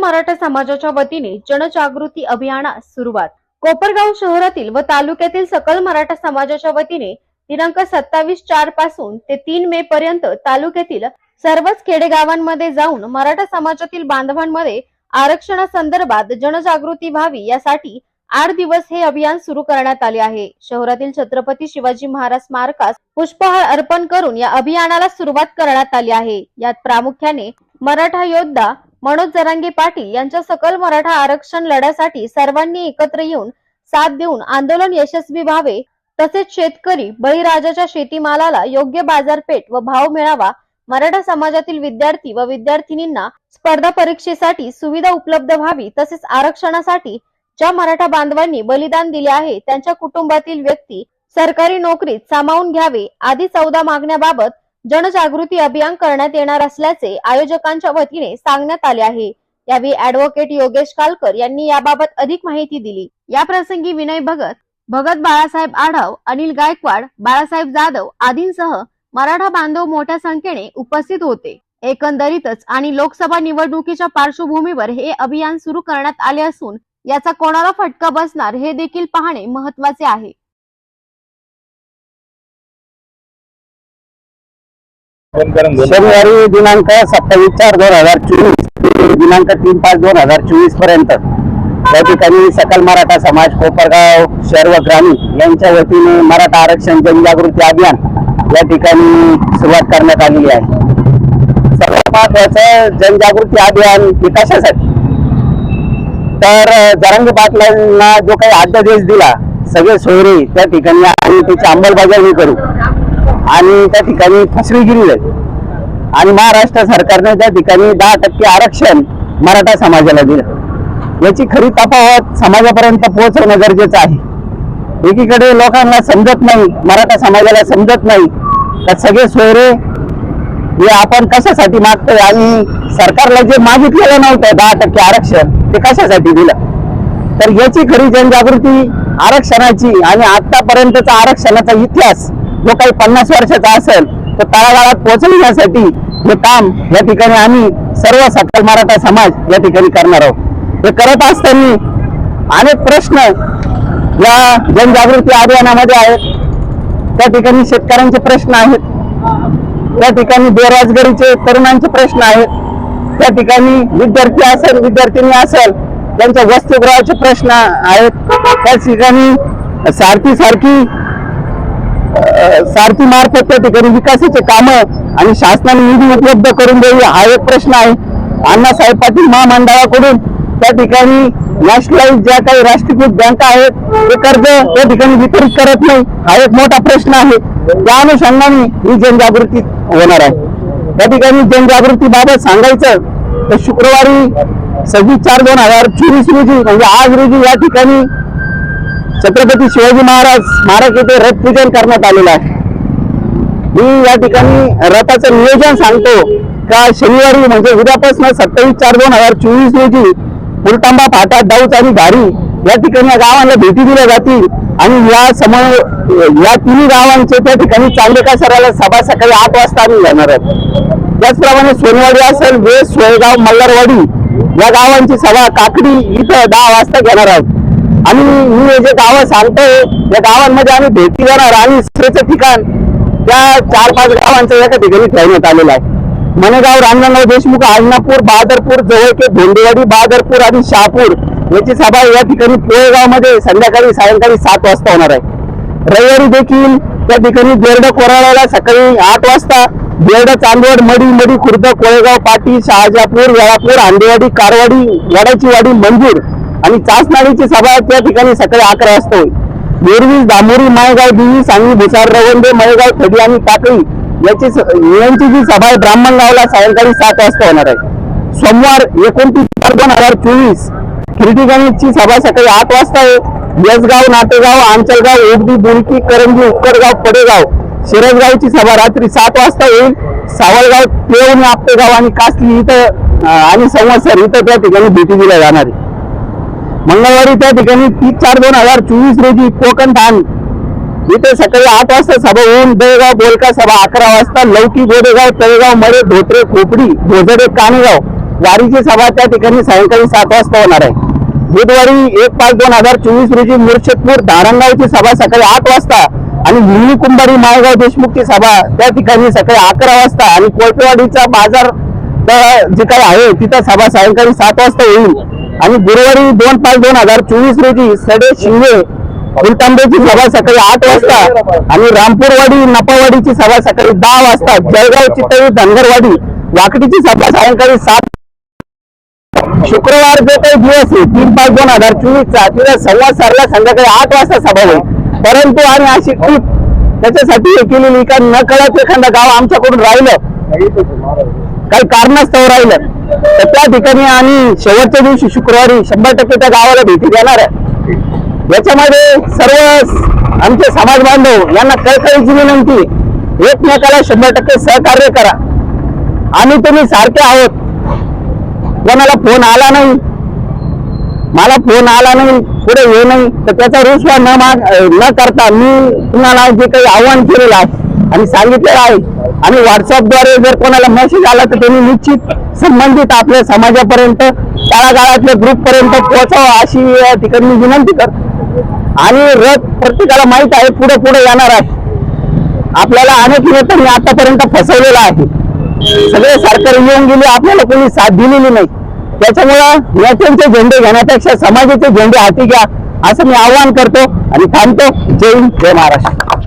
मराठा समाजाच्या वतीने जनजागृती अभियानास सुरुवात. कोपरगाव शहरातील व तालुक्यातील सकल मराठा समाजाच्या वतीने दिनांक सत्तावीस चारपासून ते तीन मे पर्यंत तालुक्यातील सर्वच खेडेगावांमध्ये जाऊन मराठा समाजातील बांधवांमध्ये आरक्षणासंदर्भात जनजागृती व्हावी यासाठी आठ दिवस हे अभियान सुरू करण्यात आले आहे. शहरातील छत्रपती शिवाजी महाराज स्मारकास पुष्पहार अर्पण करून या अभियानाला सुरुवात करण्यात आली आहे. यात प्रामुख्याने मराठा योद्धा मनोज जरांगे पाटील यांच्या सकल मराठा आरक्षण लढ्यासाठी सर्वांनी एकत्र येऊन साथ देऊन आंदोलन यशस्वी व्हावे तसेच शेतकरी बळीराजाच्या शेतीमालाला योग्य बाजारपेठ व भाव मिळावा मराठा समाजातील विद्यार्थी व विद्यार्थिनींना स्पर्धा परीक्षेसाठी सुविधा उपलब्ध व्हावी तसेच आरक्षणासाठी ज्या मराठा बांधवांनी बलिदान दिले आहे त्यांच्या कुटुंबातील व्यक्ती सरकारी नोकरीत सामावून घ्यावे आदी चौदा मागण्याबाबत जनजागृती अभियान करण्यात येणार असल्याचे आयोजकांच्या वतीने सांगण्यात आले आहे. यावेळी ऍडव्होकेट योगेश कालकर यांनी याबाबत अधिक माहिती दिली. या प्रसंगी विनय भगत भगत बाळासाहेब आढाव अनिल गायकवाड बाळासाहेब जाधव आदींसह मराठा बांधव मोठ्या संख्येने उपस्थित होते. एकंदरीतच आणि लोकसभा निवडणुकीच्या पार्श्वभूमीवर हे अभियान सुरू करण्यात आले असून याचा कोणाला फटका बसणार हे देखील पाहणे महत्त्वाचे आहे. शनिवारी दिनांक सत्तावीस चार दोन हजार चोवीस ते दिनांक तीन पाच दोन हजार चोवीसपर्यंत. त्या ठिकाणी सकल मराठा समाज कोपरगाव शहर व ग्रामीण यांच्या वतीने मराठा आरक्षण जनजागृती अभियान या ठिकाणी सुरुवात करण्यात आलेली आहे. सर्वात महत्वाचं जनजागृती अभियान हे कशासाठी? तर जरंगी पाटलांना जो काही आद्यादेश दिला सगळे सोयरे त्या ठिकाणी आम्ही त्याची अंमलबजावणी करू. आणि त्या ठिकाणी फसवेगिरी आहे आणि महाराष्ट्र सरकारने त्या ठिकाणी दहा टक्के आरक्षण मराठा समाजाला दिलं. याची खरी तफावत समाजापर्यंत पोहोचवणं गरजेचं आहे. एकीकडे लोकांना समजत नाही मराठा समाजाला समजत नाही तर सगळे सोयरे हे आपण कशासाठी मागतोय? आणि सरकारला जे मागितलेलं नव्हतं दहा टक्के आरक्षण ते कशासाठी दिलं? तर याची खरी जनजागृती आरक्षणाची आणि आतापर्यंतचा आरक्षणाचा इतिहास जो काही पन्नास वर्षाचा असेल तो तळागाळात पोहोचविण्यासाठी हे काम या ठिकाणी आम्ही सर्व सकल मराठा समाज या ठिकाणी करणार आहोत. हे करत असताना अनेक प्रश्न या जनजागृती अभियानामध्ये आहेत. त्या ठिकाणी शेतकऱ्यांचे प्रश्न आहेत. त्या ठिकाणी बेरोजगारीचे तरुणांचे प्रश्न आहेत. त्या ठिकाणी विद्यार्थी असेल विद्यार्थिनी असेल त्यांच्या वसतिगृहाचे प्रश्न आहेत. त्या ठिकाणी सारखी सारखी सारथी मार्फत त्या ठिकाणी विकासाचे काम आणि शासनाने निधी उपलब्ध करून द्यावी हा एक प्रश्न आहे. अण्णासाहेब पाटील महामंडळाकडून त्या ठिकाणी नॅशनलाइज ज्या काही राष्ट्रीयकृत बँका आहेत ते कर्ज त्या ठिकाणी वितरित करत नाही हा एक मोठा प्रश्न आहे. त्या अनुषंगाने ही जनजागृती होणार आहे. त्या ठिकाणी जनजागृती बाबत सांगायचं तर शुक्रवारी सव्वीस चार दोन हजार चोवीस रोजी म्हणजे आज रोजी या ठिकाणी छत्रपती शिवाजी महाराज स्मारक येथे रथ पूजन करण्यात आलेलं आहे. मी या ठिकाणी रथाचं नियोजन सांगतो का शनिवारी म्हणजे उद्यापासून सत्तावीस चार दोन हजार चोवीस रोजी पुलटांबा फाटा दाऊच आणि घारी या ठिकाणी या गावांना भेटी दिल्या जातील. आणि या समोर या तिन्ही गावांचे त्या ठिकाणी चांगले सराला सभा सकाळी आठ वाजता आम्ही जाणार आहोत. त्याचप्रमाणे सोनवाडी असेल वेस सोयगाव मल्हारवाडी या गावांची सभा काकडी इथं दहा वाजता घेणार आहोत. आणि मी हे जे गावं सांगतोय या गावांमध्ये आम्ही भेटी जाणार आणि दुसऱ्याचं ठिकाण त्या चार पाच गावांचं एका ठिकाणी ठेवण्यात आलेलं आहे. मनेगाव रामनारायण देशमुख आजनापूर बहादरपूर जवळके धोंडेवाडी बहादरपूर आणि शहापूर याची सभा या ठिकाणी पोळेगावमध्ये संध्याकाळी सायंकाळी सात वाजता होणार आहे. रविवारी देखील त्या ठिकाणी बेर्ड कोराळ्याला सकाळी आठ वाजता बेर्ड चांदवड मडी मडी खुर्द कोळेगाव पाटी शहाजापूर वेळापूर आंबेवाडी कारवाडी वाड्याची वाडी मंजूर आणि चासनाडीची सभा त्या ठिकाणी सकाळी अकरा वाजता होईल. बोरवीज दामोरी माळेगाव दिवी सांगली भुसार रवंदे मळेगाव खडी आणि टाकळी याची स- यांची जी सभा आहे ब्राह्मणगावला सायंकाळी सात वाजता होणार आहे. सोमवार एकोणतीस चार दोन हजार चोवीस. खिरडीगणितची सभा सकाळी आठ वाजता आहे. यसगाव नाटेगाव आंचलगाव ओगदी बुरकी करंजी उक्कडगाव पडेगाव. शिरसगावची सभा रात्री सात वाजता होईल. सावळगाव पेवणी आपटेगाव आणि कासली इथं आणि संवत्सर इथं त्या ठिकाणी भेटी दिल्या जाणार आहे. मंगळवारी त्या ठिकाणी तीस चार दोन हजार चोवीस रोजी कोकण ठाण इथे सकाळी आठ वाजता सभा होऊन बेळगाव बोलका सभा अकरा वाजता लौकी गोडेगाव तळेगाव मळे धोत्रे खोपडी भोजडे कानेगाव. वारीची सभा त्या ठिकाणी सायंकाळी सात वाजता होणार आहे. बुधवारी एक पाच दोन हजार चोवीस रोजी मुर्शेदपूर धारणगावची सभा सकाळी आठ वाजता आणि विहिणी कुंभारी माळेगाव देशमुखची सभा त्या ठिकाणी सकाळी अकरा वाजता आणि कोटवाडीचा बाजार आता जे काय आहे तिथं सभा सायंकाळी सात वाजता येईल. आणि गुरुवारी दोन पाच दोन हजार चोवीस रोजी सडे शिंगे गुलतांबेची सभा सकाळी आठ वाजता आणि रामपूरवाडी नपावाडीची सभा सकाळी दहा वाजता जळगाव चितळी धनगरवाडी वाकडीची सभा सायंकाळी सात शुक्रवार जो काही दिवस आहे तीन पाच दोन हजार चोवीसचा तिला संवाद सारला संध्याकाळी आठ वाजता सभा होईल. परंतु आम्ही अशी खूप त्याच्यासाठी केलेली का न कळत एखादं गाव आमच्याकडून राहिलं. काही कारणास्तव राहिलं तर त्या ठिकाणी आम्ही शेवटच्या दिवशी शुक्रवारी शंभर टक्के त्या गावाला भेटी देणार आहे. याच्यामध्ये सर्व आमचे समाज बांधव यांना कळकळीची विनंती एकमेकाला शंभर टक्के सहकार्य करा. आम्ही तुम्ही सारखे आहोत. कोणाला फोन आला नाही. मला फोन आला नाही पुढे हे नाही. तर त्याचा रुसवा न माग न करता मी तुम्हाला जे काही आव्हान केलेलं आहे आणि सांगितलेलं आहे. आणि व्हॉट्सअपद्वारे जर कोणाला मेसेज आला तर त्यांनी निश्चित संबंधित आपल्या समाजापर्यंत तळागाळातल्या ग्रुपपर्यंत पोहोचावं अशी तिकडे मी विनंती करतो आणि रथ प्रत्येकाला माहीत आहे पुढे पुढे येणार आहे. आपल्याला अनेक नेत्यांनी आतापर्यंत फसवलेला आहे. सगळे सरकार येऊन गेले आपल्याला कोणी साथ दिलेली नाही. त्याच्यामुळं नेत्यांचे झेंडे घेण्यापेक्षा समाजाचे झेंडे हाती घ्या असं मी आवाहन करतो आणि थांबतो. जय हिंद जय महाराष्ट्र.